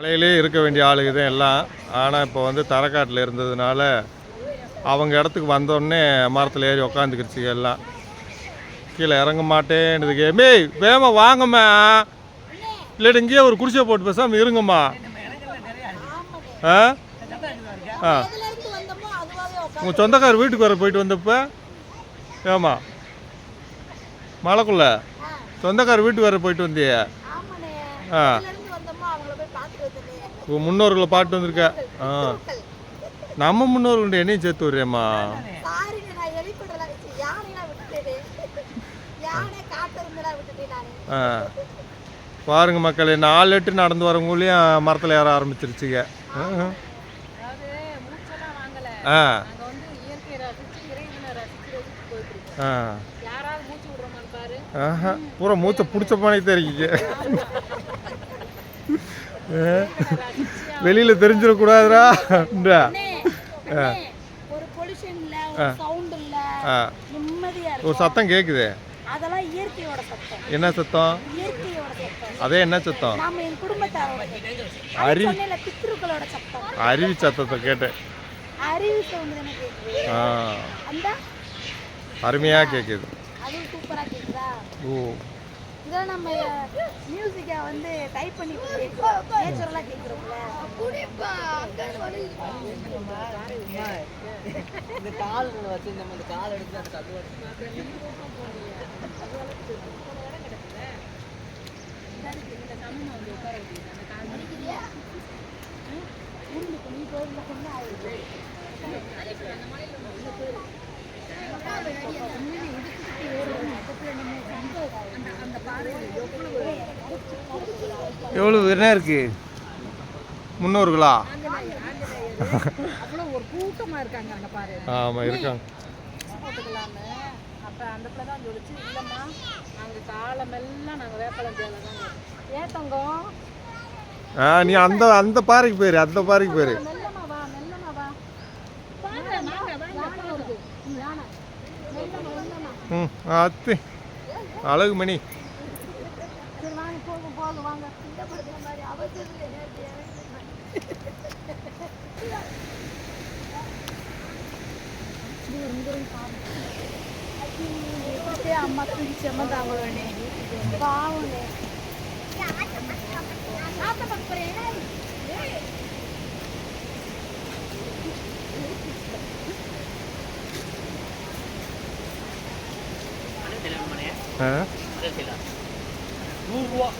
மலையிலே இருக்க வேண்டிய ஆளுங்க தான் எல்லாம். ஆனால் இப்போ வந்து தரக்காட்டில் இருந்ததுனால அவங்க இடத்துக்கு வந்தோடனே மரத்தில் ஏறி உக்காந்துக்கிடுச்சுங்க எல்லாம். கீழே இறங்க மாட்டேன்னுதுக்கு ஏமே வேமா வாங்கம்மா. இல்லாட்டி இங்கேயே ஒரு குடிசை போட்டு பேசாமல் இருங்கம்மா. ஆ? ஆ. உங்கள் சொந்தக்கார வீட்டுக்கு வர போயிட்டு வந்தப்ப? ஏமா மலைக்குள்ள? சொந்தக்கார வீட்டுக்கு வர போயிட்டு வந்தியே? ஆ. முன்னோர்களை பாட்டு வந்திருக்க. ஆ. நம்ம முன்னோர்களுடைய என்னையும் சேர்த்து விட்றியம்மா நானு ஆ. பாருங்க மக்களே நாலு எட்டு நடந்து வரவங்களையும் மரத்தில் ஏற ஆரம்பிச்சிருச்சுங்க. ஆ. ஆ. யாராவது மூச்சு விடுறோமான்னு பாரு. ஆஹா. பூரா மூச்சை பிடிச்ச பானே தெரியுங்க வெளியில் தெரிஞ்சிடக்கூடாதுடா. இந்தா. ஒரு சத்தம் கேட்குது என்ன சத்தம்? அதே என்ன சத்தம்? நாம என் குடும்பத்தாரோட அறி சொன்னேன்ல பித்ருக்களோட சத்தம். அருவி சத்தத்தை கேட்டேன். அறிவு அருமையாக கேட்குது ஓ. இதெல்லாம் நம்ம மியூசிக்கை வந்து டைப் பண்ணி கேட்குறோம் நேச்சுரலாக கேட்குறோம்ல இந்த கால் வச்சு நம்ம இந்த கால் எடுத்து அந்த கல் எவ்வளோ என்ன இருக்கு? முன்னோர்களா அவ்வளோ ஒரு கூட்டமா இருக்காங்க அங்க பாரு. ஆமாம் இருக்காங்க. போட்டுக்கலான்னு அப்ப அந்த பிள்ளை தான் சொல்லிச்சு இல்லம்மா நாங்க காலமெல்லாம் நாங்க வேப்பலஞ்சால தான் ஏன் தங்கம்? ஆ நீ அந்த அந்த பாறைக்கு போயிரு அந்த பாறைக்கு போயிரு. மெல்லமா வா மெல்லமா வா. కోపం పోదు వంద కింద పడితే మరి అవసరం లేదు అది అమ్మ పిలిచమ్మ దావనే బాగుండే ఆత పక్కనే हाँ 如果。